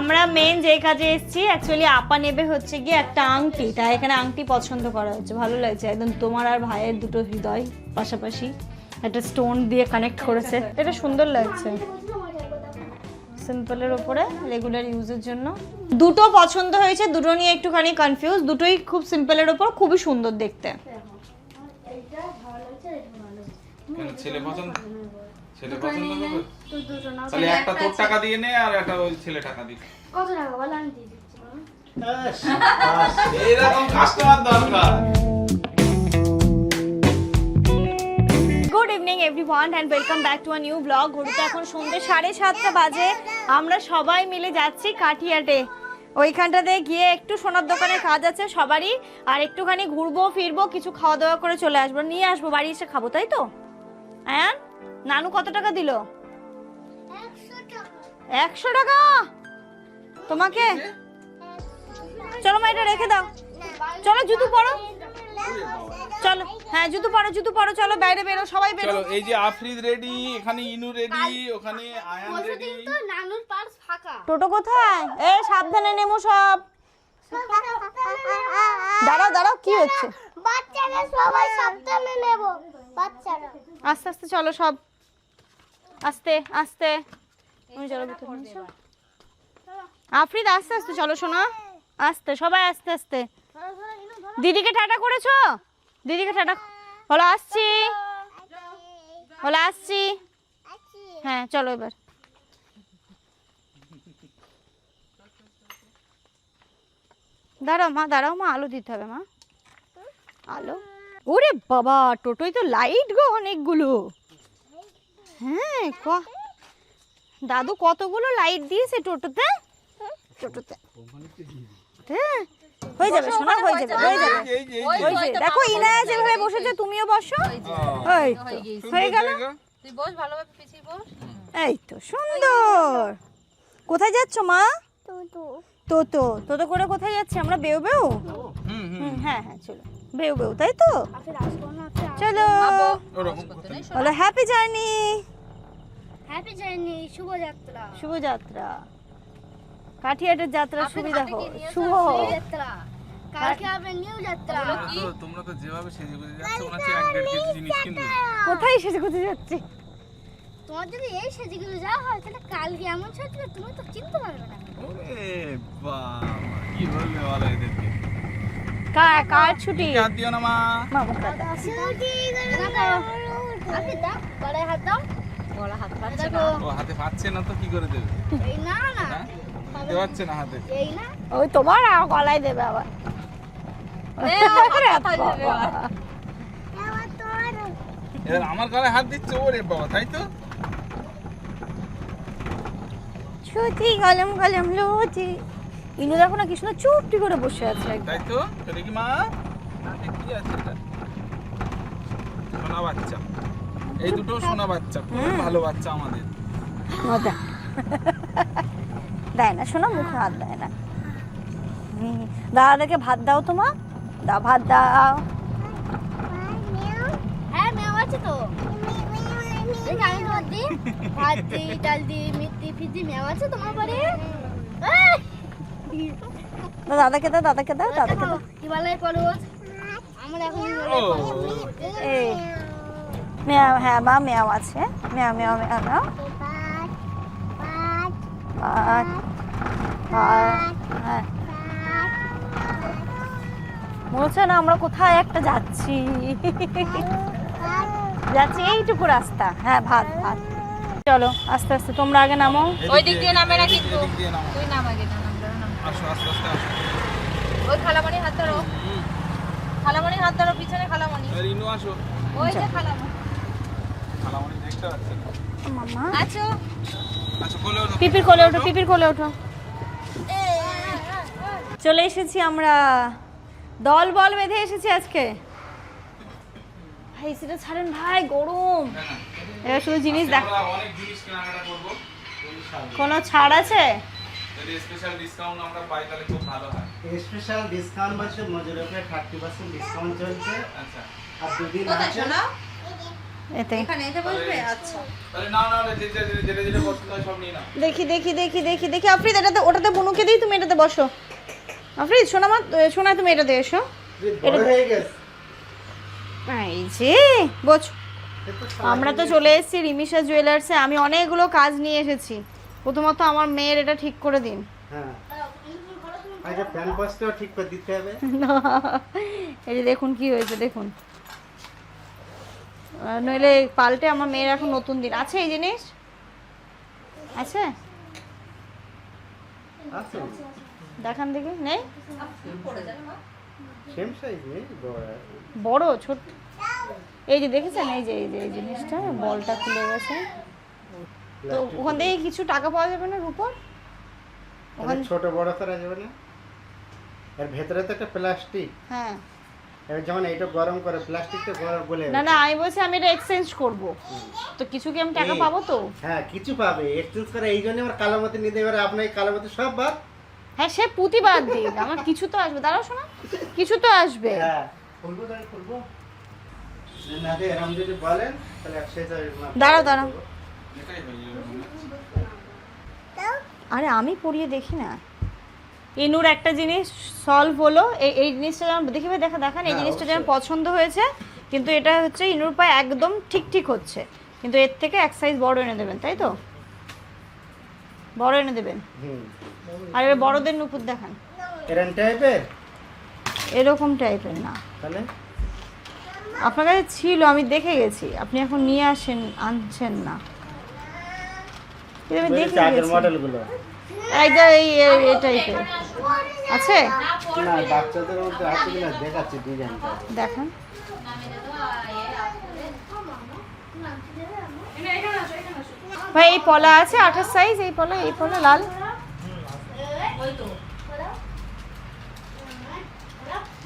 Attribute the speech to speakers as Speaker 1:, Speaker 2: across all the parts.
Speaker 1: আমরা মেন যে কাজে এসেছি অ্যাকচুয়ালি আপা নেবে হচ্ছে গিয়ে একটা আংটি। তাই এখানে আংটি পছন্দ করা হচ্ছে। ভালো লাগছে। একদম তোমার আর ভাইয়ের দুটো হৃদয় পাশাপাশি একটা স্টোন দিয়ে কানেক্ট করেছে। এটা সুন্দর লাগছে। সিম্পলের ওপরে রেগুলার ইউজের জন্য। দুটো পছন্দ হয়েছে। দুটো নিয়ে একটুখানি কনফিউজ দুটোই খুব সিম্পলের ওপর খুবই সুন্দর দেখতে।
Speaker 2: ছেলে পছন্দ? ছেলে পছন্দ তাহলে একটা তোর টাকা দিয়ে নে আর একটা ওই ছেলে টাকা দিক
Speaker 3: কত টাকা বলো? আমি দিয়ে দিচ্ছি বলো।
Speaker 2: এরকম কাস্টমার দরকার।
Speaker 1: Good evening everyone and welcome back to a new blog ঘড়িতে এখন সন্ধ্যে সাড়ে সাতটা বাজে। আমরা সবাই মিলে যাচ্ছি কাঠিয়াটে ওইখানটাতে গিয়ে একটু সোনার দোকানে কাজ আছে সবারই আর একটুখানি ঘুরবো ফিরবো কিছু খাওয়া দাওয়া করে চলে আসব। নিয়ে আসব বাড়ি এসে খাব তাই তো? হ্যাঁ নানু কত টাকা দিল? একশো টাকা? তোমাকে? চলো মা এটা রেখে দাও। চলো জুতো পরো। চলো হ্যাঁ জুতো পরো জুতো পরো চলো বাইরে বেরো সবাই বেরো।
Speaker 2: চলো এই যে আফরিদ রেডি এখানে ইনু রেডি ওখানে আয়ান রেডি
Speaker 3: তো নানুর পার্স ফাঁকা।
Speaker 1: টোটো কোথায়? এ সাবধানে নেমো সব। দাঁড়াও দাঁড়াও কি হচ্ছে?
Speaker 3: বাচ্চারা সবাই সাবধানে নেব। বাচ্চারা।
Speaker 1: আস্তে আস্তে চলো সব। আস্তে আস্তে। চলো ভিতরে আফরিদ আস্তে আস্তে চলো শোনা। আস্তে সবাই আস্তে আস্তে। দিদিকে টাটা করেছ? দিদিকে টাটা বলো আসছি। বলো আসছি। হ্যাঁ চলো এবার। দাঁড়াও মা দাঁড়াও মা আলো দিতে হবে মা। আলো? ওরে বাবা টোটোয় তো লাইট গো অনেকগুলো। হ্যাঁ ক- দাদু কতগুলো লাইট দিয়েছে টোটোতে? টোটোতে। হ্যাঁ? হয়ে যাবে শোনা হয়ে যাবে হয়ে যাবে।
Speaker 2: এই যে এই যে।
Speaker 1: ওই যে দেখো ইনায়া যেভাবে বসেছে তুমিও বসো। এই হয়ে গেল?
Speaker 4: তুই বস ভালোভাবে পিছিয়ে বস।
Speaker 1: এই তো সুন্দর। কোথায় যাচ্ছ মা? তো তো তো তো করে কোথায় যাচ্ছে? আমরা বেউ বেউ?
Speaker 2: হুম হুম।
Speaker 1: হুম, হ্যাঁ হ্যাঁ চলো। বেউ বেউ তাই তো? চলো।
Speaker 2: ওরকম কথা নেই।
Speaker 1: বলো হ্যাপি জার্নি
Speaker 3: হ্যাপি জার্নি শুভযাত্রা
Speaker 1: শুভযাত্রা কাঠিয়াটের যাত্রা সুবিধা হোক শুভ হোক।
Speaker 3: যাত্রা কালকে হবে নিউ যাত্রা
Speaker 2: তোমরা তো যেভাবে সেজে গুজে যাচ্ছ হচ্ছে এক দেড় কেজি জিনিস কিনবে।
Speaker 1: কোথায় সেজে কোথায় যাচ্ছে?
Speaker 3: তোমার যদি এই সেজেগুলো যাওয়া হয় তাহলে কালকে এমন সাজবে তুমি তো চিনতে পারবে না।
Speaker 2: ওরে বাবা কি বলবে বলো এদেরকে?
Speaker 1: কার কার ছুটি?
Speaker 2: হাত দিও না মা।
Speaker 1: মামু কাটা
Speaker 3: আপনি দাও। গলায় হাত দাও।
Speaker 4: গলা হাত পাচ্ছে
Speaker 3: দেখো।
Speaker 2: ও হাতে পাচ্ছে না তো কি করে দেবে?
Speaker 3: এই না না।
Speaker 2: দিতে পারছে না। হাতে।
Speaker 3: এই না।
Speaker 1: ওই তোমার গলায় দেবে আবার।
Speaker 2: এবার আমার গলায় হাত দিচ্ছে ওরে বাবা তাই তো?
Speaker 1: ছুটি গলম গলম লুচি। ইনু দেখো না কৃষ্ণ চুপটি করে বসে আছে
Speaker 2: তাই তো? এটা কি মা? কি আছে এটা? সোনা বাচ্চা। এই দুটো সোনা বাচ্চা খুব ভালো বাচ্চা আমাদের।
Speaker 1: মজা। দেয় না শোনো মুখে হাত দেয় না। দাদাকে ভাত দাও তো মা। দাও ভাত দাও।
Speaker 3: হ্যাঁ আছে তো। আমি তোমার দি ভাত দি ডাল দি মিষ্টি ফিজি মেও আছে তোমার বাড়ি
Speaker 1: দাও, দাদাকে দাও দাদাকে দাও দাদাকে দাও।
Speaker 3: হিমালয় পর্বত আমার এখন
Speaker 1: মেয়াও হ্যাঁ মা মেয়াও আছে। মেয়াও আর আর হ্যাঁ মনে হচ্ছে না আমরা কোথায় একটা যাচ্ছি? যাচ্ছি এইটুকু রাস্তা। হ্যাঁ ভাত ভাত। চলো আস্তে আস্তে তোমরা আগে নামো।
Speaker 4: ওই দিক দিয়ে নামে না কিন্তু। তুই নাম আগে
Speaker 2: আসো আস্তে আস্তে
Speaker 4: ওই খালামণি হাত ধরো। খালামণি হাত ধরো পিছনে খালামণি।
Speaker 2: আসো।
Speaker 4: ওই যে খালামণি।
Speaker 1: মামা
Speaker 4: আছো।
Speaker 2: আচ্ছা ওঠো।
Speaker 1: পিপির কোলে ওঠো পিপির কোলে ওঠো। চলে এসেছি আমরা। দল বল বেঁধে এসেছি আজকে। ভাই সেটা ছাড়েন ভাই গরম। এবার শুধু জিনিস দেখ। কোনো ছাড় আছে?
Speaker 2: স্পেশাল ডিসকাউন্ট আমরা পাই তাহলে খুব ভালো হয়।
Speaker 5: স্পেশাল ডিসকাউন্ট বলছে মজুরের উপরে থার্টি পার্সেন্ট ডিসকাউন্ট চলছে।
Speaker 2: আচ্ছা।
Speaker 5: আর দুদিন আছে
Speaker 1: এতে।
Speaker 4: আচ্ছা।
Speaker 2: হয়
Speaker 1: দেখি দেখি দেখি দেখি দেখি। আফরিদ এটাতে ওটাতে বুনুকে দিই তুমি এটাতে বসো। আফরিদ শোনা মা শোনা তুমি এটাতে এসো।
Speaker 5: হয়ে
Speaker 1: এই যে বোঝ। আমরা তো চলে এসেছি রিমিশা জুয়েলার্সে। আমি অনেকগুলো কাজ নিয়ে এসেছি। প্রথমত আমার মেয়ের এটা ঠিক করে দিন।
Speaker 5: হ্যাঁ। আচ্ছা প্যান পাসটাও ঠিক করে দিতে হবে।
Speaker 1: এই যে দেখুন কি হয়েছে দেখুন। নইলে পাল্টে আমার মেয়ের এখন নতুন দিন। আছে এই জিনিস? আছে? দেখান দেখি। নেই?
Speaker 5: বড়
Speaker 1: ছোট। এই যে দেখেছেন? এই যে এই যে এই জিনিসটা বলটা খুলে গেছে। তো ওখান থেকে কিছু টাকা পাওয়া যাবে না রূপর?
Speaker 5: ওখানে ছোট বড় করা যাবে না। এর ভেতরে তো একটা প্লাস্টিক
Speaker 1: হ্যাঁ।
Speaker 5: এবার যেমন এইটা গরম করে প্লাস্টিকটা গরম বলে
Speaker 1: না না আমি বলছি আমি এটা এক্সচেঞ্জ করব। তো কিছু কি আমি টাকা পাবো তো?
Speaker 5: হ্যাঁ কিছু পাবে। এক্সচেঞ্জ করে এই জন্য আমার কালামতি নিতে এবারে আপনার কালামতি সব বাদ।
Speaker 1: হ্যাঁ সে প্রতিবাদ দিক। আমার কিছু তো আসবে। দাঁড়াও শোনা। কিছু তো আসবে।
Speaker 5: হ্যাঁ। খুলবো তাহলে খুলবো
Speaker 1: দাঁড়াও, দাঁড়াও। আরে আমি পড়িয়ে দেখি না। ইনুর একটা জিনিস সলভ হলো। এই এই জিনিসটা যেমন দেখি ভাই দেখা দেখান এই
Speaker 5: হ্যাঁ,
Speaker 1: জিনিসটা যেমন পছন্দ হয়েছে কিন্তু এটা হচ্ছে ইনুর পায়ে একদম ঠিক ঠিক হচ্ছে। কিন্তু এর থেকে এক সাইজ বড় এনে দেবেন তাই তো? বড় এনে দেবেন। আর এবার বড়দের নুপুর দেখান।
Speaker 5: এরকম টাইপের
Speaker 1: এরকম টাইপের না।
Speaker 5: তাহলে?
Speaker 1: আপনার কাছে ছিল আমি দেখে গেছি। আপনি এখন নিয়ে আসেন আনছেন না। আমি দেখে গেছি। এইটা এই এই- এই টাইপের আছে?
Speaker 5: না বাচ্চাদের মধ্যে আছে কিনা দেখাচ্ছি ডিজাইনটা।
Speaker 1: দেখান। ভাই এই পলা আছে আঠাশ সাইজ এই পলা এই পলা লাল।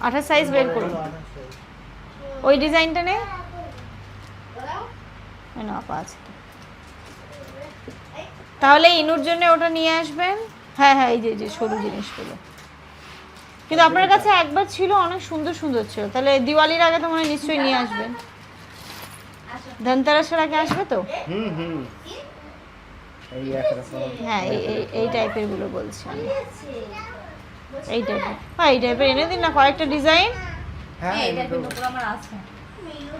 Speaker 1: আঠাশ সাইজ বের করুন। ওই ডিজাইনটা নেই? আপা আছে। তাহলে ইনুর জন্য ওটা নিয়ে আসবেন? হ্যাঁ হ্যাঁ এই যে যে সরু জিনিসগুলো। কিন্তু আপনার কাছে একবার ছিল অনেক সুন্দর সুন্দর ছিল। তাহলে দিওয়ালির আগে তো মনে হয় নিশ্চয়ই নিয়ে আসবেন। ধনতেরাসের আগে আসবে তো?
Speaker 5: হুম হুম।
Speaker 1: হ্যাঁ এই এই- এই টাইপেরগুলো বলছি আমি। এই টাইপের হ্যাঁ এই টাইপের এনে দিন না কয়েকটা ডিজাইন
Speaker 5: হ্যাঁ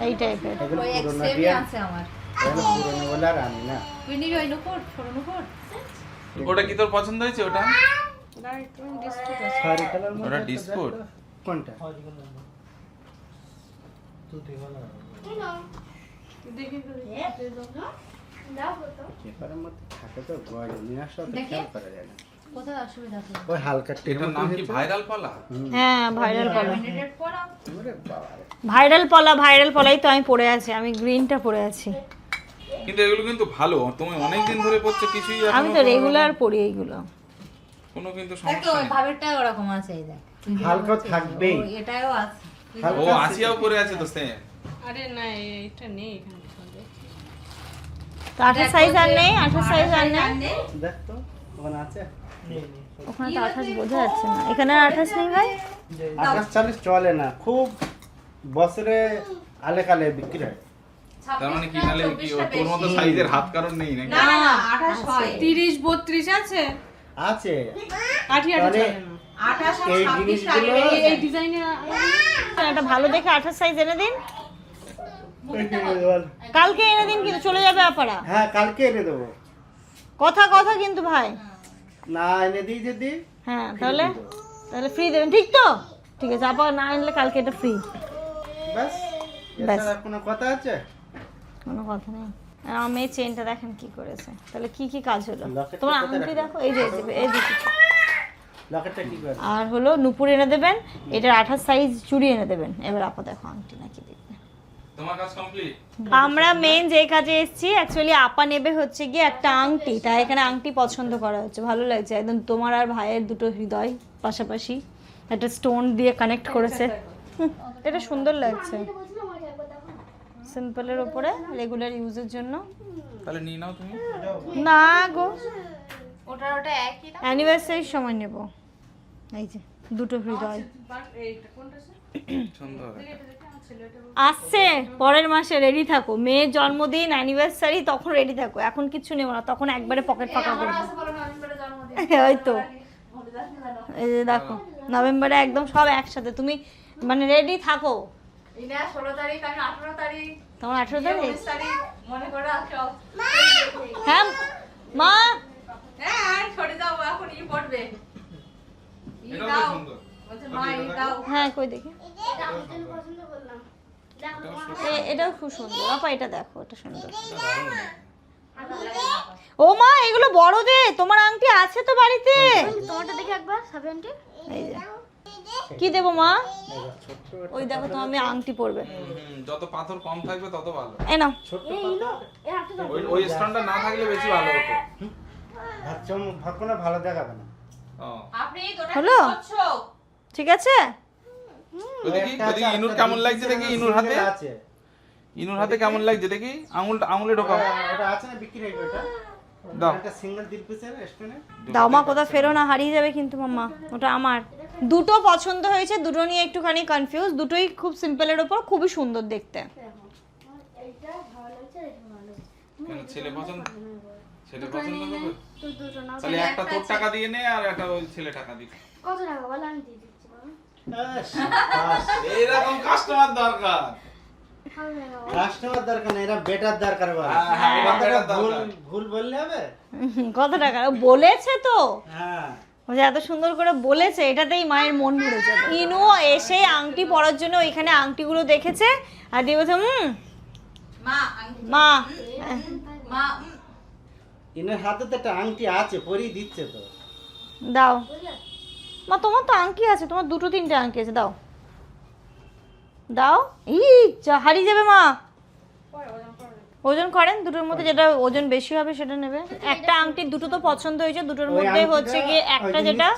Speaker 1: এই টাইপের
Speaker 5: এগুলো
Speaker 4: ওই
Speaker 5: পুরোনো
Speaker 4: এক্সট্রিমই
Speaker 5: দিয়ে
Speaker 4: আছে আমার
Speaker 5: এগুলো পুরোনো বলে আর আনি না
Speaker 4: তুই নিবি ওই নুপুর ছোট নুপুর
Speaker 2: ওটা কি তোর? পছন্দ হয়েছে ওটা ডিসপুট
Speaker 5: কোনটা না
Speaker 2: ভাইরাল
Speaker 1: হ্যাঁ ভাইরাল পলা।
Speaker 4: পড়া।
Speaker 1: ভাইরাল পলা ভাইরাল পলাই তো আমি পরে আছি আমি গ্রিনটা পরে আছি।
Speaker 2: কিন্তু এগুলো কিন্তু ভালো। তুমি অনেক দিন ধরে পড়ছো কিছুই এখনও
Speaker 1: আমি তো রেগুলার পরি এইগুলো।
Speaker 2: কোনো কিন্তু সমস্যা নেই।
Speaker 4: ভাবেরটাও ওরকম আছে এই দেখ।
Speaker 5: হালকা।
Speaker 4: ও, এটাও আছে।
Speaker 2: ও আসিয়াও পরে আছে তো সেম
Speaker 6: আরে না এটা নেই এখানে
Speaker 1: তো আঠাশ সাইজ আর নেই? আঠাশ সাইজ আর নেই?
Speaker 5: দেখ তো ওখানে আছে?
Speaker 1: ওখানে তো আঠাশ বোঝা যাচ্ছে না। এখানে আঠাশ নেই ভাই?
Speaker 5: আঠাশ চালিশ চলে না। খুব বছরে আলে কালে বিক্রি হয়।
Speaker 2: তার মানে কি নালে কি তোর মতো সাইজের হাত কারণ নেই নাকি?
Speaker 4: না না না আঠাশ হয়।
Speaker 6: তিরিশ বত্রিশ আছে?
Speaker 5: আছে।
Speaker 6: আঠি আঠি
Speaker 5: তাহলে
Speaker 6: চলে না।
Speaker 4: আঠাশ আর
Speaker 5: এই
Speaker 4: ছাব্বিশ
Speaker 5: জিনিসগুলো
Speaker 6: এই এই ডিজাইনে
Speaker 1: একটা ভালো দেখে আঠাশ সাইজ এনে দিন। কালকে এনে দিন কিন্তু চলে যাবে আপারা।
Speaker 5: হ্যাঁ কালকে এনে দেবো।
Speaker 1: কথা কথা কিন্তু ভাই।
Speaker 5: না এনে দিই যদি।
Speaker 1: হ্যাঁ তাহলে তাহলে ফ্রি দেবেন। ঠিক তো? ঠিক আছে আপা না আনলে কালকে এটা ফ্রি
Speaker 5: ব্যাস।
Speaker 1: ব্যাস।
Speaker 5: কোনো কথা আছে?
Speaker 1: কোনো কথা নেই। আর আমার মেয়ে চেনটা দেখেন কি করেছে। তাহলে কি কি কাজ হলো? তোমার আংটি দেখো এই যে এই যে, আর হলো নুপুর এনে দেবেন এটার আঠাশ সাইজ চুড়ি এনে দেবেন। এবার আপা দেখো আংটি নাকি
Speaker 2: কমপ্লিট
Speaker 1: আমরা মেন যে কাজে এসেছি অ্যাকচুয়ালি আপা নেবে হচ্ছে গিয়ে একটা আংটি। তাই এখানে আংটি পছন্দ করা হচ্ছে। ভালো লাগছে। একদম তোমার আর ভাইয়ের দুটো হৃদয় পাশাপাশি। একটা স্টোন দিয়ে কানেক্ট করেছে। এটা সুন্দর লাগছে। সিম্পলের ওপরে রেগুলার ইউজের জন্য।
Speaker 2: তাহলে নিয়ে নাও তুমি।
Speaker 1: না গো।
Speaker 4: ওটার ওটা একই না
Speaker 1: অ্যানিভার্সারির সময় নেব। এই যে দুটো হৃদয়।
Speaker 2: সুন্দর
Speaker 1: আসছে পরের মাসে রেডি থাকো। মেয়ের জন্মদিন অ্যানিভার্সারি তখন রেডি থাকো। এখন কিচ্ছু নেব না তখন একবারে পকেট ফাঁকা করব। ওই তো। এই যে দেখো নভেম্বরে একদম সব একসাথে। তুমি মানে রেডি থাকো।
Speaker 4: ইনা ষোলো তারিখ আমি আঠারো তারিখ।
Speaker 1: তোমার আঠেরো তারিখ?
Speaker 4: তারিখ মনে করে সব।
Speaker 1: হ্যাঁ মা!
Speaker 4: হ্যাঁ সরে যাও এখন ই পড়বে। ই
Speaker 2: এটাও
Speaker 4: দাও।
Speaker 2: তো সুন্দর।
Speaker 4: বলছে মা ই দাও।
Speaker 1: হ্যাঁ কই দেখি। এটাও খুব সুন্দর। আপা এটা দেখো এটা সুন্দর। ও মা এগুলো বড় দে তোমার আংটি আছে তো বাড়িতে?
Speaker 3: তোমারটা দেখে একবার
Speaker 1: এই যে। কি দেবো মা? ওই দেখো তো আমি আংটি পরবে।
Speaker 2: যত পাথর কম থাকবে তত ভালো।
Speaker 1: এ নাও।
Speaker 5: ছোট্ট
Speaker 3: এই ইনো এ হাতে দাও।
Speaker 2: ওই ওই স্ট্যান্ডটা না থাকলে বেশি ভালো হতো।
Speaker 5: ভাত চম ভাত না ভালো দেখাবে না।
Speaker 2: ও।
Speaker 4: আপনি দুটো
Speaker 1: হলো?
Speaker 4: কি করছ?
Speaker 1: ঠিক আছে?
Speaker 2: দেখি দেখি ইনুর কেমন লাগছে দেখি ইনুর হাতে?
Speaker 5: আছে।
Speaker 2: ইনুর হাতে কেমন লাগছে দেখি? আঙুলটা আঙুলে ঢোকাও।
Speaker 5: ওটা- ওটা আছে না বিক্রি হয়ে ওটা?
Speaker 2: দাও।
Speaker 5: একটা সিঙ্গেল দিল পিসের স্টোনে
Speaker 1: দাও মা কোথাও ফেরো না হারিয়ে যাবে কিন্তু মাম্মা। ওটা আমার। দুটো পছন্দ হয়েছে দুটো নিয়ে একটুখানি কনফিউজ দুটোই খুব সিম্পলের ওপর খুবই সুন্দর দেখতে।
Speaker 3: এইটা ভালো লাগছে এটা ভালো লাগছে
Speaker 2: কেন ছেলে পছন্দ? ছেলে পছন্দ করবে?
Speaker 3: তো দুটো নাও
Speaker 2: তাহলে একটা তোর টাকা দিয়ে নে আর একটা ওই ছেলে টাকা দিবে
Speaker 3: কত টাকা বলো? আমি দিয়ে দিচ্ছি বলো
Speaker 2: কাস্টমার দরকার।
Speaker 3: ভালো
Speaker 5: কাস্টমার দরকার না এরা বেটার দরকার বলে
Speaker 2: হ্যাঁ, হ্যাঁ, better
Speaker 5: ভুল ভুল বললে হবে?
Speaker 1: কত টাকা? ও বলেছে তো।
Speaker 5: হ্যাঁ।
Speaker 1: ও যে এত সুন্দর করে বলেছে এটাতেই মায়ের মন ভরে যাবে। ইনু এসে আংটি পরার জন্য ওইখানে আংটিগুলো দেখেছে আর দিয়ে বলছে হুম
Speaker 4: মা
Speaker 1: মা।
Speaker 5: ইনার হাতে তো একটা আংটি আছে পরিয়ে দিচ্ছে তো।
Speaker 1: দাও। মা তোমার তো আংটি আছে তোমার দুটো তিনটে আংটি আছে দাও। দাও। ই যা হারিয়ে যাবে মা। ওজন করেন দুটোর মধ্যে যেটা ওজন বেশি হবে সেটা নেবে একটা আংটি দুটো তো পছন্দ হয়েছে দুটোর মধ্যে হচ্ছে গিয়ে একটা যেটা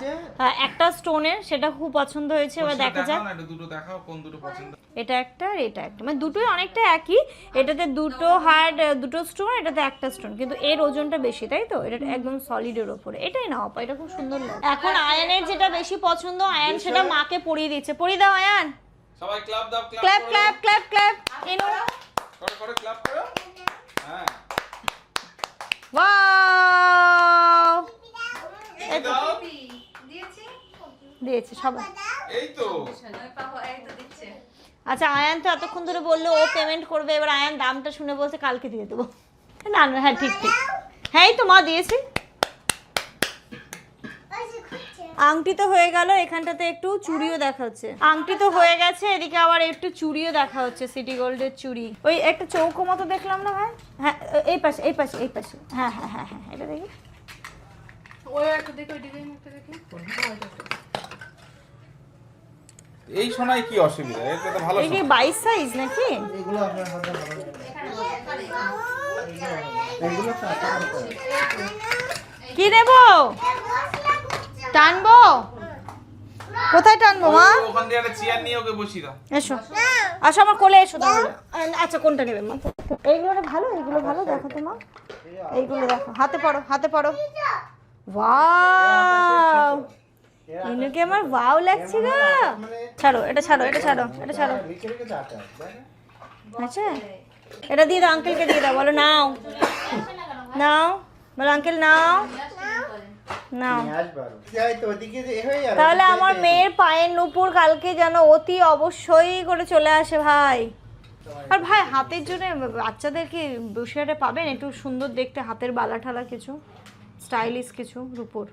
Speaker 1: একটা স্টোনের সেটা খুব পছন্দ হয়েছে এবার দেখা যাক।
Speaker 2: দুটো দেখাও কোন দুটো পছন্দ।
Speaker 1: এটা একটা আর এটা একটা। মানে দুটোই অনেকটা একই এটাতে দুটো হার্ড দুটো স্টোন এটাতে একটা স্টোন কিন্তু এর ওজনটা বেশি তাই তো? এটা একদম সলিডের ওপরে। এটাই না আপা এটা খুব সুন্দর লাগে। এখন আয়ানের যেটা বেশি পছন্দ আয়ান সেটা মাকে পরিয়ে দিচ্ছে। পরিয়ে দাও আয়ান
Speaker 2: সবাই ক্লাব দাও
Speaker 1: ক্ল্যাপ ক্ল্যাপ ক্ল্যাপ ক্ল্যাপ ইনো
Speaker 2: করো করো ক্লাব করো হ্যাঁ
Speaker 1: ওয়াও
Speaker 2: এই দাও
Speaker 4: দিয়েছি
Speaker 1: দিয়েছে সবাই
Speaker 2: এই তো
Speaker 4: ওই পাপা এই তো। দিচ্ছে
Speaker 1: আচ্ছা আয়ান তো এতক্ষণ ধরে বলল ও পেমেন্ট করবে এবার আয়ান দামটা শুনে বলছে কালকে দিয়ে দেবো। না না হ্যাঁ ঠিক ঠিক। হ্যাঁ এই তো মা দিয়েছি। আংটি তো হয়ে গেল এখানটাতে একটু চুড়িও দেখা হচ্ছে আংটি তো হয়ে গেছে এদিকে আবার একটু চুড়িও দেখা হচ্ছে সিটি গোল্ডের চুড়ি। ওই একটা চৌকো মতো দেখলাম না ভাই? হ্যাঁ এই পাশে এই পাশে এই পাশে। হ্যাঁ হ্যাঁ হ্যাঁ হ্যাঁ এটা দেখি।
Speaker 6: ওই একটা দেখি ওই ডিজাইন একটা দেখি।
Speaker 2: এই সোনায় কি অসুবিধা? এটা তো ভালো
Speaker 1: এই কি
Speaker 2: সোনা।
Speaker 1: বাইশ সাইজ নাকি?
Speaker 5: এগুলো আপনার হাতে ভালো এগুলো।
Speaker 1: কি নেব টানবো? কোথায় টানবো মা?
Speaker 2: ওখান দিয়ে একটা চেয়ার নিয়ে ওকে বসিয়ে দাও।
Speaker 1: এসো। আসো আমার কোলে এসো তাহলে আচ্ছা কোনটা নেবে মা? এইগুলো ভালো? এইগুলো ভালো? দেখো তো মা। এইগুলো দেখো। হাতে পড়ো হাতে পড়ো। ওয়াও! ইনুকে আমার ওয়াও লাগছে গো। ছাড়ো এটা ছাড়ো এটা ছাড়ো এটা ছাড়ো? আচ্ছা। এটা দিয়ে দাও আঙ্কেলকে দিয়ে দাও। বলো নাও। নাও। বলো আঙ্কেল নাও। তাহলে আমার মেয়ের পায়ের নুপুর কালকে যেন অতি অবশ্যই করে চলে আসে ভাই। আর ভাই হাতের জন্য বাচ্চাদেরকে বসিয়ারে পাবেন? একটু সুন্দর দেখতে হাতের বালা ঠালা কিছু স্টাইলিশ কিছু রূপোর।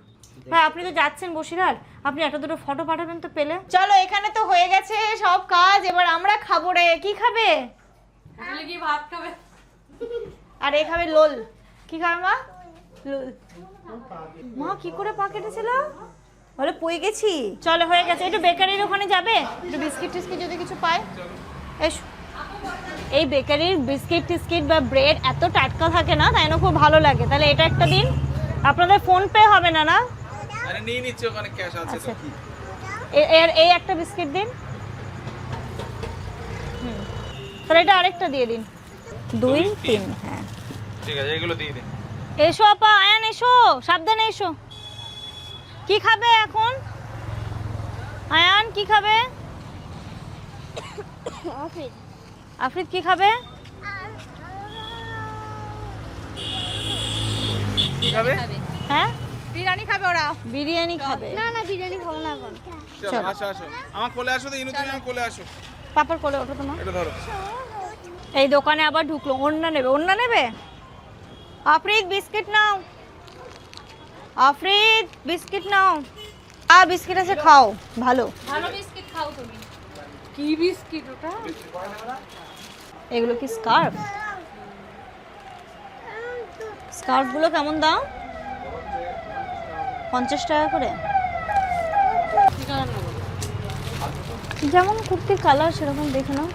Speaker 1: ভাই আপনি তো যাচ্ছেন বসিরহাট। আপনি একটা দুটো ফটো পাঠাবেন তো পেলে। চলো এখানে তো হয়ে গেছে সব কাজ। এবার আমরা খাব রে। কি খাবে?
Speaker 6: কি ভাত খাবে?
Speaker 1: আর এ খাবে লোল। কি খাবে মা? লোল। মা কি করে পা কেটেছিল? বলে পই গেছি। চলো হয়ে গেছে। একটু বেকারির ওখানে যাবে? একটু বিস্কিট টিস্কিট যদি কিছু পায়? এসো। এই বেকারির বিস্কিট টিস্কিট বা ব্রেড এত টাটকা থাকে না তাই না? খুব ভালো লাগে। তাহলে এটা একটা দিন। আপনাদের ফোন পে হবে না না?
Speaker 2: আরে নিয়ে নিচ্ছে ওখানে ক্যাশ আছে তো।
Speaker 1: আচ্ছা। এ- এর এই একটা বিস্কিট দিন। হুম। তাহলে এটা আরেকটা দিয়ে দিন। দুই তিন হ্যাঁ।
Speaker 2: ঠিক আছে এগুলো দিয়ে দিন।
Speaker 1: এসো আপা আয়ান এসো সাবধানে এসো। কি খাবে এখন? আয়ান কি খাবে? আফরিদ কি খাবে?
Speaker 2: কি খাবে?
Speaker 1: হ্যাঁ?
Speaker 4: বিরিয়ানি খাবে ওরা।
Speaker 1: বিরিয়ানি খাবে।
Speaker 3: না না বিরিয়ানি খাব না এখন।
Speaker 2: চলো আসো আসো। আমার কোলে আসো তো ইনু তুমি আমার কোলে আসো।
Speaker 1: পাপার কোলে ওঠো তোমার।
Speaker 2: এটা ধরো।
Speaker 1: এই দোকানে আবার ঢুকলো অন্যা নেবে অন্যা নেবে? আফরিদ বিস্কিট নাও। আফরিদ বিস্কিট নাও। আ বিস্কিট আছে খাও। ভালো।
Speaker 4: ভালো বিস্কিট খাও তুমি।
Speaker 6: কি বিস্কিট ওটা?
Speaker 1: এগুলো কি স্কার্ফ? স্কার্ফগুলো কেমন দাম? পঞ্চাশ টাকা করে। যেমন কুর্তির কালার সেরকম দেখে নাও।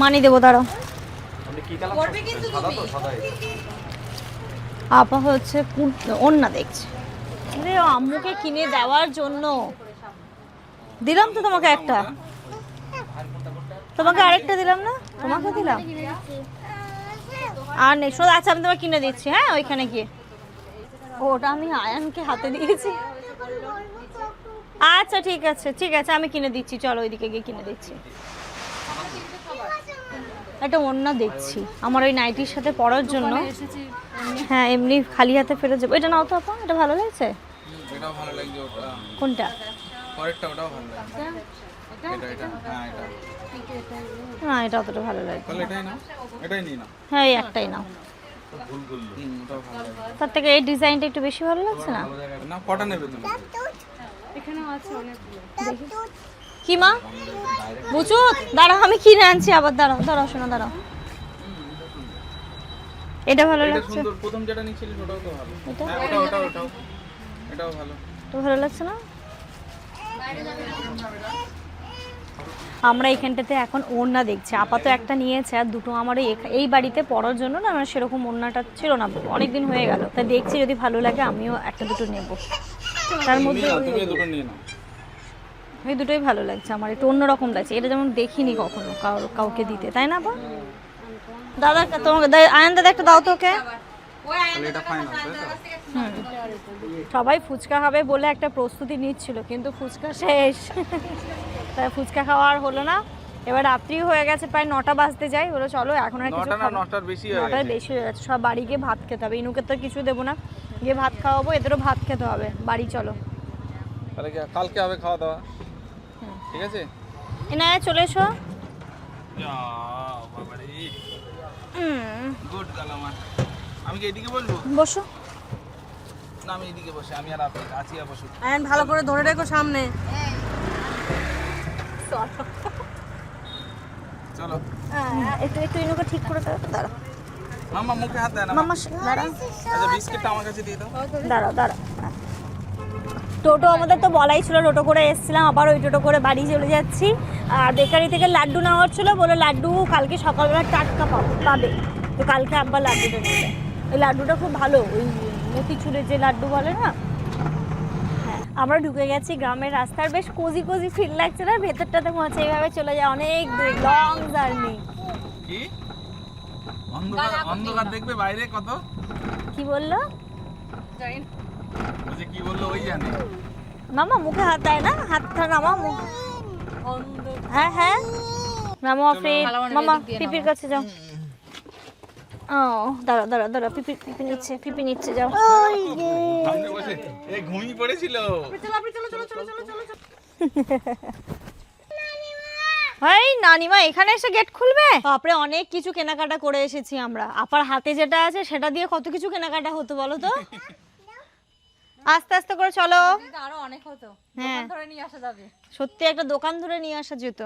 Speaker 1: মানি দেবো দাঁড়াও। আপা হচ্ছে অন্যা দেখছে। আরে আম্মুকে কিনে দেওয়ার জন্য। দিলাম তো তোমাকে একটা। তোমাকে আরেকটা দিলাম না? তোমাকে দিলাম? আর নেই শোনো আচ্ছা আমি তোমাকে কিনে দিচ্ছি হ্যাঁ ওইখানে গিয়ে। ওটা আমি আয়ানকে হাতে দিয়েছি। আচ্ছা ঠিক আছে ঠিক আছে আমি কিনে দিচ্ছি। চলো ওইদিকে গিয়ে কিনে দিচ্ছি। একটা অন্য দেখছি। আমার ওই নাইটির সাথে পরার জন্য। হ্যাঁ এমনি খালি হাতে ফেরত যাব। এটা নাও তো আপা এটা ভালো লাগছে? কোনটা?
Speaker 2: পরেরটা ওটাও ভালো লাগছে। এটা? এটা? হ্যাঁ এটা।
Speaker 1: না এটা অতটা ভালো লাগে
Speaker 2: তাহলে এটাই না এটাই নিই না
Speaker 1: হ্যাঁ এই একটাই নাও। তার থেকে এই ডিজাইনটা একটু বেশি ভালো লাগছে না?
Speaker 2: না কটা নেবে তুমি?
Speaker 6: এখানে আছে অনেকগুলো।
Speaker 1: কি মা? বুঝু দাঁড়াও আমি কিনে আনছি আবার দাঁড়াও দাঁড়াও শোনো দাঁড়াও। এটা ভালো লাগছে।
Speaker 2: সুন্দর প্রথম যেটা নিচ্ছিলি ওটাও তো ভালো।
Speaker 1: এটা?
Speaker 2: হ্যাঁ ওটা ওটা ওটাও। এটাও ভালো।
Speaker 1: তো ভালো লাগছে না? আমরা এখানটাতে এখন ওড়না দেখছি। আপাতত একটা নিয়েছে আর দুটো আমার এই বাড়িতে পড়ার জন্য না আমার সেরকম ওড়নাটা ছিল না। অনেক দিন হয়ে গেল। তাই দেখছি যদি ভালো লাগে আমিও একটা দুটো নেব। তার মধ্যে
Speaker 2: দুটো নিয়ে নাও।
Speaker 1: এই দুটোই ভালো লাগছে আমার একটু অন্যরকম লাগছে। এটা যেমন দেখিনি কখনো কাউ- কাউকে দিতে তাই না বা দাদা তোমাকে আয়ান দাদা একটা দাও তো ওকে
Speaker 2: তাহলে এটা ফাইনাল তাই তো?
Speaker 1: সবাই ফুচকা খাবে বলে একটা প্রস্তুতি নিচ্ছিল কিন্তু ফুচকা শেষ। তাই ফুচকা খাওয়া আর হলো না। এবার রাত্রি হয়ে গেছে প্রায় নটা বাজতে যাই বলে চলো এখন আর কিছু।
Speaker 2: নটার বেশি হয়ে
Speaker 1: নটার
Speaker 2: গেছে।
Speaker 1: বেশি হয়ে যাচ্ছে সব বাড়ি গিয়ে ভাত খেতে হবে। ইনুকে তো কিছু দেবো না। গিয়ে ভাত খাওয়াবো এদেরও ভাত খেতে হবে। বাড়ি চলো।
Speaker 2: তাহলে কালকে হবে খাওয়া দাওয়া? ঠিক আছে?
Speaker 1: এনায় চলে এসো।
Speaker 2: গুড আমি কি এদিকে বলব
Speaker 1: বসো।
Speaker 2: না আমি এদিকে বসে আমি আর আপনি বসু।
Speaker 6: আয়ন ভালো করে ধরে রেখো সামনে।
Speaker 2: চলো।
Speaker 1: হ্যাঁ, একটু একটু ইনুকে ঠিক করে দাও দাঁড়াও।
Speaker 2: মামা মুখে হাত দেয় না
Speaker 1: মামা দাঁড়াও।
Speaker 2: আচ্ছা বিস্কিটটা আমার কাছে দিয়ে দাও।
Speaker 1: দাঁড়াও দাঁড়াও। টোটো আমাদের তো বলাই ছিল টোটো করে এসেছিলাম আবার ওই টোটো করে বাড়ি চলে যাচ্ছি। আর বেকারি থেকে লাড্ডু নেওয়ার ছিল বলে লাড্ডু কালকে সকালবেলা টাটকা পাবো পাবে। তো কালকে আব্বা লাড্ডুটা নেবে ওই লাড্ডুটা খুব ভালো ওই মতিচুরের যে লাড্ডু বলে না? হ্যাঁ আমরা ঢুকে গেছি গ্রামের রাস্তার বেশ কোজি কোজি ফিল লাগছে না? ভেতরটাতে মনে হচ্ছে এইভাবে চলে যায় অনেক লং জার্নি
Speaker 2: অন্ধকার অন্ধকার দেখবে বাইরে কত?
Speaker 1: কি বলল?
Speaker 6: না।
Speaker 2: বলছে কি বলল ওই জানে?
Speaker 1: মামা মুখে হাত দেয় না? হাতটা নামা মুখ। হ্যাঁ হ্যাঁ। নামো আফরিন
Speaker 4: খালামণির
Speaker 1: মামা পিপির কাছে যাও। ও দাঁড়া দাঁড়া দাঁড়া পিপি পিপি নিচ্ছে পিপি নিচ্ছে যাও।
Speaker 2: সামনে বসে। এ ঘুমিয়ে পড়েছিল।
Speaker 1: এই নানিমা এখানে এসে গেট খুলবে? বাপরে অনেক কিছু কেনাকাটা করে এসেছি আমরা। আপার হাতে যেটা আছে সেটা দিয়ে কত কিছু কেনাকাটা হতো বলো তো? আস্তে আস্তে করে চলো।
Speaker 4: আরও অনেক হতো।
Speaker 1: হ্যাঁ।
Speaker 4: ধরে নিয়ে আসা যাবে।
Speaker 1: সত্যি একটা দোকান ধরে নিয়ে আসা যেত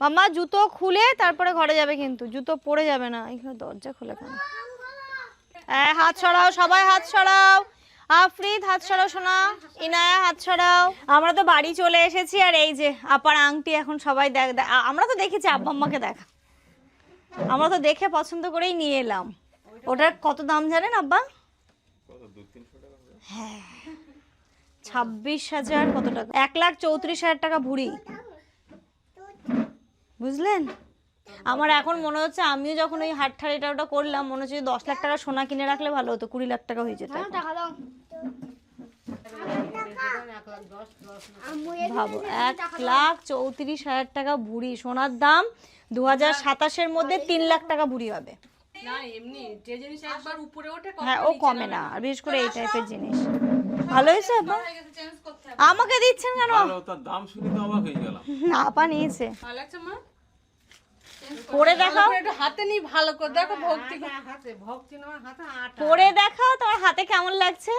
Speaker 1: মামা জুতো খুলে তারপরে ঘরে যাবে কিন্তু। জুতো পরে যাবে না। এখানে দরজা খুলে কেন? হ্যাঁ হাত সরাও সবাই হাত সরাও। আফরিদ হাত সরাও শোনা ইনায়া হাত সরাও। আমরা তো বাড়ি চলে এসেছি আর এই যে আপার আংটি এখন সবাই দেখ দেখ- আমরা তো দেখেছি আব্বা আম্মাকে দেখা। আমরা তো দেখে পছন্দ করেই নিয়ে এলাম। ওটার কত দাম জানেন আব্বা? হ্যাঁ। ছাব্বিশ হাজার কত টাকা? এক লাখ চৌত্রিশ হাজার টাকা ভুড়ি। বুঝলেন? আমার এখন মনে হচ্ছে আমিও যখন ওই হাট ঠাড় এটা ওটা করলাম মনে হচ্ছে দশ লাখ টাকা সোনা কিনে রাখলে ভালো হতো কুড়ি লাখ টাকা হয়ে যেত
Speaker 3: এর
Speaker 1: ভাবো এক লাখ চৌত্রিশ হাজার টাকা বুড়ি সোনার দাম দু হাজার সাতাশের মধ্যে তিন লাখ টাকা বুড়ি হবে।
Speaker 6: না এমনি যে জিনিস একবার উপরে ওঠে
Speaker 1: হ্যাঁ ও কমে না আর বিশেষ করে এই টাইপের জিনিস। ভালো হয়েছে আপা
Speaker 6: চেঞ্জ করতে হবে।
Speaker 1: আমাকে দিচ্ছেন কেন?
Speaker 2: ভালো তার দাম শুনে তো অবাক হয়ে গেলাম।
Speaker 1: না আপা নিয়েছে।
Speaker 6: ভালো লাগছে মা?
Speaker 1: পরে দেখাও।
Speaker 6: একটু হাতে নি ভালো করে। দেখো ভক্তি
Speaker 5: হাতে ভক্তি হাতে আটা।
Speaker 1: পরে দেখাও তোমার হাতে কেমন লাগছে?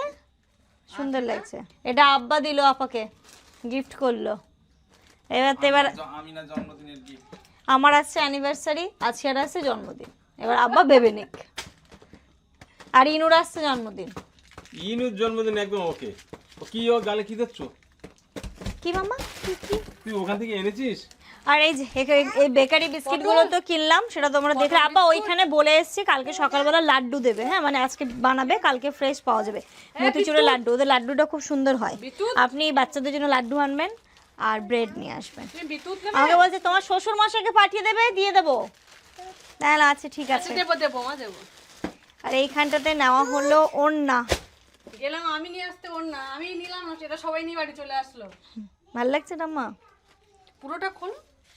Speaker 1: সুন্দর লাগছে। এটা আব্বা দিল আপাকে গিফট করল। এবার তো এবার
Speaker 2: আমি না জন্মদিনের গিফট
Speaker 1: আমার আসছে অ্যানিভার্সারি আজকে আর আসছে জন্মদিন। এবার আব্বা ভেবে নিক। আর ইনুর আসছে জন্মদিন।
Speaker 7: ইনুর জন্মদিন একদম ওকে। ও কি ও গালে কি দিচ্ছ?
Speaker 1: কি মামা কি কি?
Speaker 7: তুই ওখান থেকে এনেছিস?
Speaker 1: আর এই যে এই বেকারি বিস্কিটগুলো তো কিনলাম সেটা তোমরা দেখলে। আব্বা ওইখানে বলে এসেছি কালকে সকালবেলা লাড্ডু দেবে। হ্যাঁ মানে আজকে বানাবে কালকে ফ্রেশ পাওয়া যাবে। মতিচুরের লাড্ডু ওদের লাড্ডুটা খুব সুন্দর হয়। আপনি বাচ্চাদের জন্য লাড্ডু আনবেন আর ব্রেড নিয়ে আসবেন। আমাকে বলছে তোমার শ্বশুর মশাইকে পাঠিয়ে দেবে দিয়ে দেবো। তাহলে আচ্ছা ঠিক আছে।
Speaker 6: আচ্ছা, দেবো দেবো মা দেবো।
Speaker 1: আর এইখানটাতে নেওয়া হলো ওড়না।
Speaker 6: গেলাম আমি নিয়ে আসতে ওর না আমি নিলাম না সেটা সবাই নিয়ে বাড়ি চলে আসলো।
Speaker 1: ভালো লাগছে না মা?
Speaker 6: পুরোটা খোল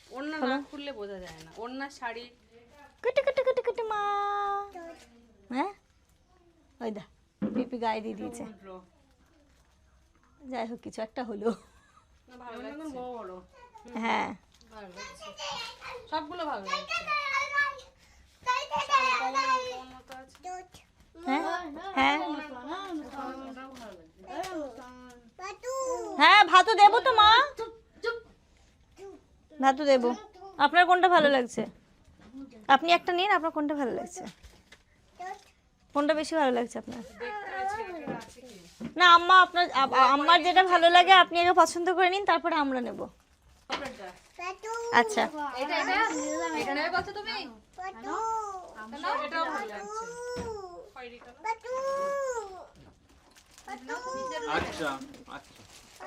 Speaker 6: ওড়না না খুললে বোঝা যায় না। ওড়না শাড়ি।
Speaker 1: কেটে কেটে কেটে কেটে মা। হ্যাঁ? ওই দা পিপি গায়ে দিয়ে দিয়েছে। যাই হোক কিছু একটা হলো।
Speaker 6: না ভালো লাগছে
Speaker 5: বড়
Speaker 1: হ্যাঁ
Speaker 6: ভালো লাগছে সবগুলো ভালো লাগছে
Speaker 1: হ্যাঁ হ্যাঁ হ্যাঁ ভাতও দেবো তো মা ভাতও দেবো। আপনার কোনটা ভালো লাগছে? আপনি একটা নিন আপনার কোনটা ভালো লাগছে? কোনটা বেশি ভালো লাগছে আপনার? না আম্মা আপনার আ- আ- আমার যেটা ভালো লাগে আপনি আগে পছন্দ করে নিন তারপরে আমরা নেব। আচ্ছা।
Speaker 4: এটা এটা এটা নেবে বলছো তুমি
Speaker 6: এটাও ভালো লাগছে
Speaker 7: আচ্ছা। আচ্ছা।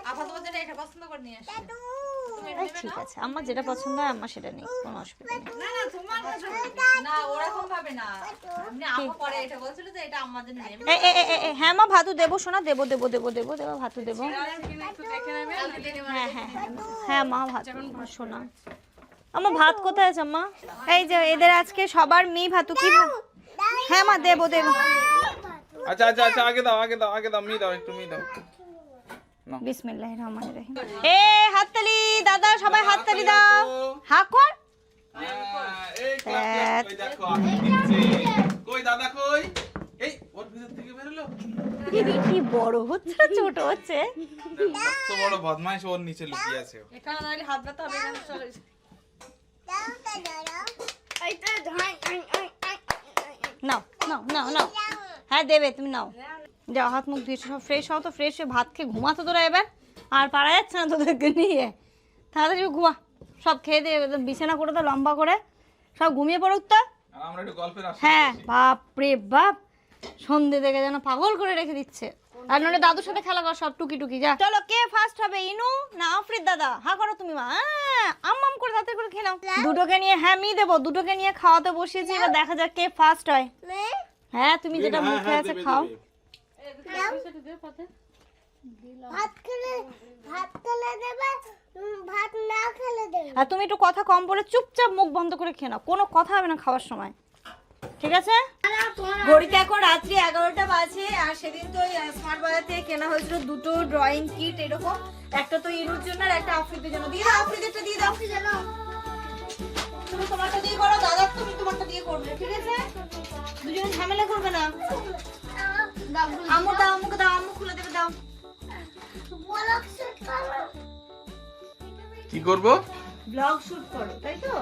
Speaker 4: আপা তোমার জন্য এটা পছন্দ করে নিয়ে
Speaker 1: এই ঠিক আছে আমার যেটা পছন্দ হয় আমার সেটা নেই কোনো অসুবিধা নেই।
Speaker 4: না না তোমার না ওরকম ভাবে না। আপনি আপা পরে এটা বলছিল যে এটা আমার জন্য নেবে
Speaker 1: এ, হ্যাঁ মা ভাতু দেবো শোনা দেবো দেবো দেবো দেবো দেবো ভাতু দেবো। হ্যাঁ হ্যাঁ হ্যাঁ হ্যাঁ মা ভাতু শোনা আমার ভাত কোথায় আছে মা এই যে এদের আজকে সবার মি ভাতু কি হ্যাঁ মা দেবো দেবো।
Speaker 2: আচ্ছা আচ্ছা আচ্ছা আগে দাও আগে দাও আগে দাও মি দাও একটু মি দাও।
Speaker 1: বিসমিল্লাহ রহমান রহিম। এ হাততালি দাদা সবাই হাততালি দাও। হা কর
Speaker 2: এই clap, clap, ওই দেখো, আমি দিচ্ছি। কই দাদা কই? এই ওর ভিতর থেকে বেরোলো?
Speaker 1: কি বড় হচ্ছে না ছোট হচ্ছে।
Speaker 2: কত বড় বদমাইশ ওর নিচে লুকিয়ে আছে।
Speaker 6: এখানে দাঁড়িয়ে হাত ব্যথা হবে এখানে চলে এসে।
Speaker 1: নাও নাও নাও নাও। হ্যাঁ দেবে তুমি নাও। যাও হাত মুখ ধুয়ে সব ফ্রেশ হও তো ফ্রেশ হয়ে ভাত খেয়ে ঘুমাতো তোরা এবার। আর পারা যাচ্ছে না তোদেরকে নিয়ে। তাড়াতাড়ি ঘুমা। সব খেয়ে দিয়ে বিছানা করে তো লম্বা করে। সব ঘুমিয়ে পড়ুক তো
Speaker 2: আর আমরা একটু গল্পের আসরে
Speaker 1: হ্যাঁ। বাপ রে বাপ। সন্ধে থেকে যেন পাগল করে রেখে দিচ্ছে। আর নইলে দাদুর সাথে খেলা কর সব টুকি টুকি যা। চলো কে ফার্স্ট হবে? ইনু না আফরিদ দাদা? হা করো তুমি মা। হ্যাঁ, আম্মাম করে তাতে করে খেয়ে নাও। দুটোকে নিয়ে হ্যাঁ মি দেবো। দুটোকে নিয়ে খাওয়াতে বসিয়েছি এবার দেখা যাক কে ফার্স্ট হয়। হ্যাঁ তুমি যেটা মুখে আছে খাও।
Speaker 3: ভাত খেলে ভাত খেলে দেবে ভাত খেলে দেবে।
Speaker 1: আর তুমি একটু কথা কম বলে চুপচাপ মুখ বন্ধ করে খেয়ে নাও। কোনো কথা হবে না খাওয়ার সময়। ঠিক আছে? ঘড়িতে এখন রাত্রি এগারোটা বাজে আর সেদিন তো স্মার্ট বাজার থেকে কেনা হয়েছিল দুটো ড্রয়িং কিট এরকম। একটা তো ইনুর জন্য আর একটা আফ্রিদের জন্য। দিয়ে দাও আফ্রিদেরটা দিয়ে দাও। তুমি তোমারটা দিয়ে করো দাদা তুমি তোমারটা দিয়ে করবে ঠিক আছে? দুজনে ঝামেলা করবে না। আম্মু দাও আম্মুকে দাও আম্মু খুলে দেবে দাও।
Speaker 3: বলক শুট করো।
Speaker 2: কি করব?
Speaker 1: ব্লগ শুট করো তাই তো?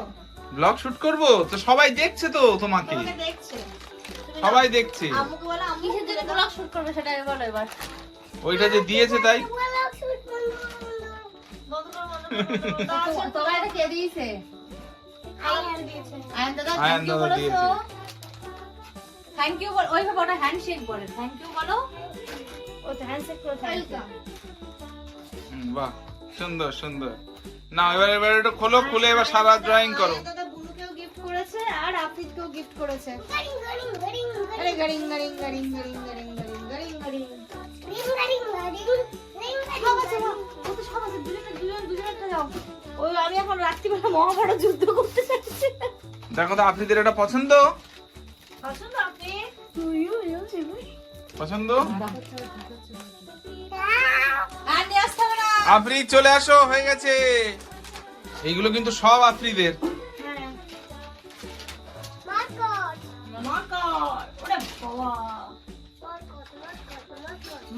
Speaker 2: ব্লগ শুট করব? তো সবাই দেখছে তো তোমাকে।
Speaker 1: দেখছে।
Speaker 2: সবাই দেখছে।
Speaker 1: আম্মুকে বলো আম্মু
Speaker 4: কিসের ব্লগ শুট করবে সেটা বলো এবার।
Speaker 2: ওইটা যে দিয়েছে তাই।
Speaker 3: বলক শুট করো
Speaker 4: তোমার এটা কে দিয়েছে?
Speaker 3: আয়ান
Speaker 4: দাদা
Speaker 2: আয়ান
Speaker 4: থ্যাংক ইউ
Speaker 2: দাদা
Speaker 4: বলো
Speaker 2: দিয়েছে।
Speaker 4: থ্যাংক ইউ বল ওইভাবে ওটা হ্যান্ডশেক বলে। থ্যাংক ইউ বলো।
Speaker 1: ও তো হ্যান্ডশেক করে
Speaker 2: হুম, বাহ সুন্দর সুন্দর। না এবার এবার এটা খোলো খুলে এবার সারা ড্রয়িং করো।
Speaker 1: দাদা বুনুকেও গিফট করেছে আর আফ্রিদকেও গিফট করেছে।
Speaker 3: গরিং গরিং গরিং
Speaker 1: আরে গাড়িং গাড়িং গাড়িং গাড়িং গাড়িং গাড়িং গাড়িং গাড়িং মহাভারত যুদ্ধ
Speaker 2: দেখো তো আপনাদের এটা পছন্দ?
Speaker 1: পছন্দ? আপনি
Speaker 2: চলে আসো হয়ে গেছে। এইগুলো কিন্তু সব আফরিদের।
Speaker 3: মাকড়
Speaker 1: ওরে বাবা।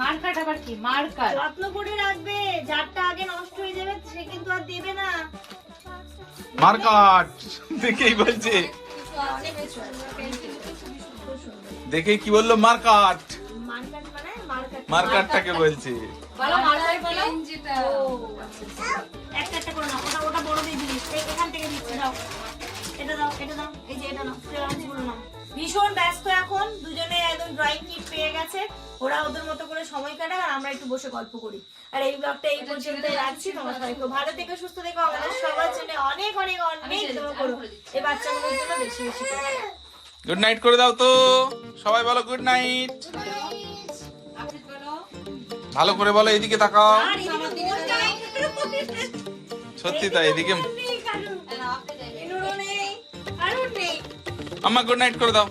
Speaker 4: মার্কাট আবার কি? মার্কার
Speaker 1: যত্ন করে রাখবে যারটা আগে নষ্ট হয়ে যাবে সে কিন্তু আর দেবে না।
Speaker 2: মার্কাট। দেখেই বলছে। দেখেই কি বলল? মার্কাট।
Speaker 1: মার্কাট মানে
Speaker 2: বলছে।
Speaker 4: বলো মার্কাট বলো।
Speaker 1: একটা একটা করে নাও। ওটা ওটা বড় দিয়ে দিস এই এখান থেকে দিচ্ছি দাও। এটা দাও এটা দাও। এই যে এটা নাও। ভীষণ ব্যস্ত এখন। দুজনে একদম ড্রয়িং কিট পেয়ে গেছে। ওরা ওদের মতো করে সময় কাটায় আর আমরা একটু বসে গল্প করি। আর এই ব্লগটা এই পর্যন্ত রাখছি। তোমরা সবাই খুব ভালো থেকে সুস্থ থেকো। আমাদের সবার জন্য অনেক অনেক অনেক দোয়া করো। এই বাচ্চাগুলোর জন্য বেশি বেশি
Speaker 2: গুড নাইট করে দাও তো। সবাই বলো গুড নাইট ভালো করে বলো এদিকে তাকাও। সত্যি তাই এদিকে అమ్మ గుడ్ నైట్ కొడదాం.